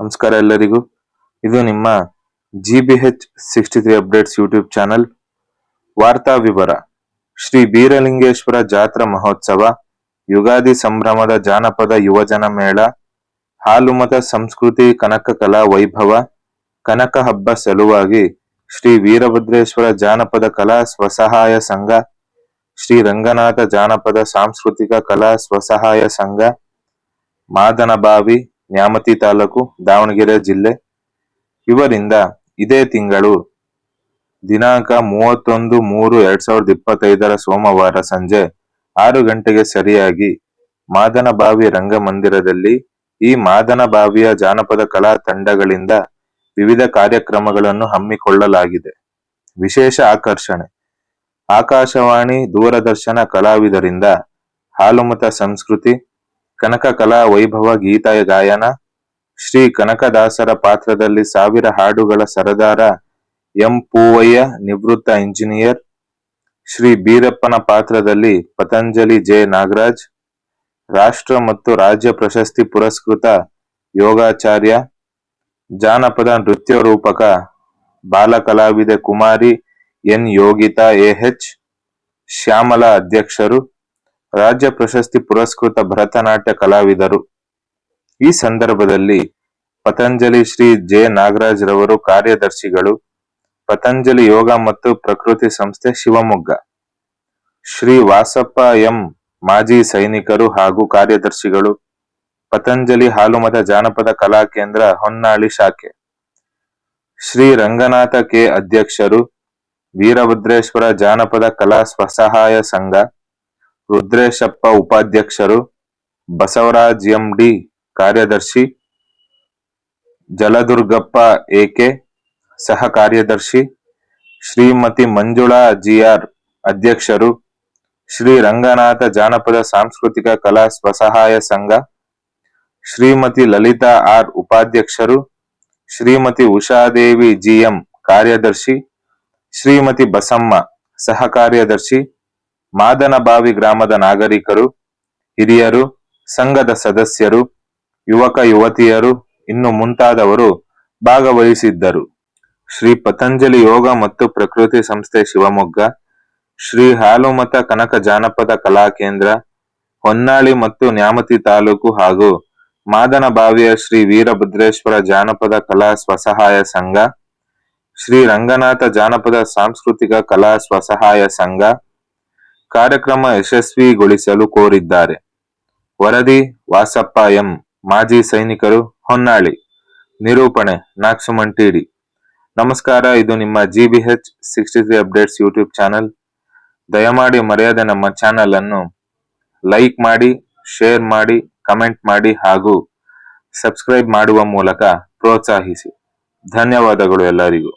ನಮಸ್ಕಾರ ಎಲ್ಲರಿಗೂ. ಇದು ನಿಮ್ಮ G B H sixty three updates YouTube channel ವಾರ್ತಾ ವಿವರ. ಶ್ರೀ ಬೀರಲಿಂಗೇಶ್ವರ ಜಾತ್ರಾ ಮಹೋತ್ಸವ, ಯುಗಾದಿ ಸಂಭ್ರಮದ ಜಾನಪದ ಯುವಜನ ಮೇಳ, ಹಾಲುಮತ ಸಂಸ್ಕೃತಿ ಕನಕ ಕಲಾ ವೈಭವ, ಕನಕ ಹಬ್ಬ ಸಲುವಾಗಿ ಶ್ರೀ ವೀರಭದ್ರೇಶ್ವರ ಜಾನಪದ ಕಲಾ ಸ್ವಸಹಾಯ ಸಂಘ, ಶ್ರೀ ರಂಗನಾಥ ಜಾನಪದ ಸಾಂಸ್ಕೃತಿಕ ಕಲಾ ಸ್ವಸಹಾಯ ಸಂಘ, ಮಾದನಬಾವಿ ನ್ಯಾಮತಿ ತಾಲೂಕು, ದಾವಣಗೆರೆ ಜಿಲ್ಲೆ. ಇವರಿಂದ ಇದೇ ತಿಂಗಳು ದಿನಾಂಕ ಮೂವತ್ತೊಂದು ಮೂರು ಎರಡ್ ಸಾವಿರದ ಇಪ್ಪತ್ತೈದರ ಸೋಮವಾರ ಸಂಜೆ ಆರು ಗಂಟೆಗೆ ಸರಿಯಾಗಿ ಮಾದನಬಾವಿ ರಂಗಮಂದಿರದಲ್ಲಿ ಈ ಮಾದನಬಾವಿಯ ಜಾನಪದ ಕಲಾ ತಂಡಗಳಿಂದ ವಿವಿಧ ಕಾರ್ಯಕ್ರಮಗಳನ್ನು ಹಮ್ಮಿಕೊಳ್ಳಲಾಗಿದೆ. ವಿಶೇಷ ಆಕರ್ಷಣೆ. ಆಕಾಶವಾಣಿ ದೂರದರ್ಶನ ಕಲಾವಿದರಿಂದ ಹಾಲುಮತ ಸಂಸ್ಕೃತಿ ಕನಕ ಕಲಾ ವೈಭವ ಗೀತ ಗಾಯನ. ಶ್ರೀ ಕನಕದಾಸರ ಪಾತ್ರದಲ್ಲಿ ಸಾವಿರ ಹಾಡುಗಳ ಸರದಾರ ಎಂ ಪೂವಯ್ಯ, ನಿವೃತ್ತ ಇಂಜಿನಿಯರ್. ಶ್ರೀ ಬೀರಪ್ಪನ ಪಾತ್ರದಲ್ಲಿ ಪತಂಜಲಿ ಜೆ ನಾಗರಾಜ್. ರಾಷ್ಟ್ರ ಮತ್ತು ರಾಜ್ಯ ಪ್ರಶಸ್ತಿ ಪುರಸ್ಕೃತ ಯೋಗಾಚಾರ್ಯ. ಜಾನಪದ ನೃತ್ಯ ರೂಪಕ ಬಾಲ ಕಲಾವಿದೆ ಕುಮಾರಿ ಎನ್ ಯೋಗಿತಾ ಎಚ್ ಶ್ಯಾಮಲ ಅಧ್ಯಕ್ಷರು. ರಾಜ್ಯ ಪ್ರಶಸ್ತಿ ಪುರಸ್ಕೃತ ಭರತನಾಟ್ಯ ಕಲಾವಿದರು. ಈ ಸಂದರ್ಭದಲ್ಲಿ ಪತಂಜಲಿ ಶ್ರೀ ಜೆ. ನಾಗರಾಜ್ ರವರು ಕಾರ್ಯದರ್ಶಿಗಳು, ಪತಂಜಲಿ ಯೋಗ ಮತ್ತು ಪ್ರಕೃತಿ ಸಂಸ್ಥೆ ಶಿವಮೊಗ್ಗ. ಶ್ರೀ ವಾಸಪ್ಪ ಎಂ. ಮಾಜಿ ಸೈನಿಕರು ಹಾಗೂ ಕಾರ್ಯದರ್ಶಿಗಳು, ಪತಂಜಲಿ ಹಾಲುಮತ ಜಾನಪದ ಕಲಾ ಕೇಂದ್ರ ಹೊನ್ನಾಳಿ ಶಾಖೆ. ಶ್ರೀ ರಂಗನಾಥ ಕೆ. ಅಧ್ಯಕ್ಷರು, ವೀರಭದ್ರೇಶ್ವರ ಜಾನಪದ ಕಲಾ ಸ್ವಸಹಾಯ ಸಂಘ ರುದ್ರೇಶಪ್ಪ ಉಪಾಧ್ಯಕ್ಷರು, ಬಸವರಾಜ್ ಎಂಡಿ ಕಾರ್ಯದರ್ಶಿ, ಜಲದುರ್ಗಪ್ಪ ಎಕೆ ಸಹ ಕಾರ್ಯದರ್ಶಿ, ಶ್ರೀಮತಿ ಮಂಜುಳಾ ಜಿಆರ್ ಅಧ್ಯಕ್ಷರು, ಶ್ರೀ ರಂಗನಾಥ ಜಾನಪದ ಸಾಂಸ್ಕೃತಿಕ ಕಲಾ ಸ್ವಸಹಾಯ ಸಂಘ, ಶ್ರೀಮತಿ ಲಲಿತಾ ಆರ್ ಉಪಾಧ್ಯಕ್ಷರು, ಶ್ರೀಮತಿ ಉಷಾದೇವಿ ಜಿಎಂ ಕಾರ್ಯದರ್ಶಿ, ಶ್ರೀಮತಿ ಬಸಮ್ಮ ಸಹ ಕಾರ್ಯದರ್ಶಿ ಮಾದನಬಾವಿ ಗ್ರಾಮದ ನಾಗರಿಕರು, ಹಿರಿಯರು, ಸಂಘದ ಸದಸ್ಯರು, ಯುವಕ, ಯುವತಿಯರು, ಇನ್ನು ಮುಂತಾದವರು ಭಾಗವಹಿಸಿದ್ದರು. ಶ್ರೀ ಪತಂಜಲಿ ಯೋಗ ಮತ್ತು ಪ್ರಕೃತಿ ಸಂಸ್ಥೆ ಶಿವಮೊಗ್ಗ, ಶ್ರೀ ಹಾಲುಮತ ಕನಕ ಜಾನಪದ ಕಲಾ ಕೇಂದ್ರ, ಹೊನ್ನಾಳಿ ಮತ್ತು ನ್ಯಾಮತಿ ತಾಲೂಕು ಹಾಗೂ ಮಾದನಬಾವಿಯ ಶ್ರೀ ವೀರಭದ್ರೇಶ್ವರ ಜಾನಪದ ಕಲಾ ಸ್ವಸಹಾಯ ಸಂಘ, ಶ್ರೀ ರಂಗನಾಥ ಜಾನಪದ ಸಾಂಸ್ಕೃತಿಕ ಕಲಾ ಸ್ವಸಹಾಯ ಸಂಘ ಕಾರ್ಯಕ್ರಮ ಯಶಸ್ವಿಗೊಳಿಸಲು ಕೋರಿದ್ದಾರೆ. ವರದಿ, ವಾಸಪ್ಪ ಎಂ, ಮಾಜಿ ಸೈನಿಕರು ಹೊನ್ನಾಳಿ. ನಿರೂಪಣೆ ನಾಕ್ಸುಮಂಟಿಡಿ ನಮಸ್ಕಾರ, ಇದು ನಿಮ್ಮ G B H sixty three updates YouTube channel ದಯಮಾಡಿ ಮರೆಯದೆ ನಮ್ಮ ಚಾನಲ್ ಅನ್ನು ಲೈಕ್ ಮಾಡಿ ಶೇರ್ ಮಾಡಿ ಕಮೆಂಟ್ ಮಾಡಿ ಹಾಗೂ ಸಬ್ಸ್ಕ್ರೈಬ್ ಮಾಡುವ ಮೂಲಕ ಪ್ರೋತ್ಸಾಹಿಸಿ. ಧನ್ಯವಾದಗಳು ಎಲ್ಲರಿಗೂ.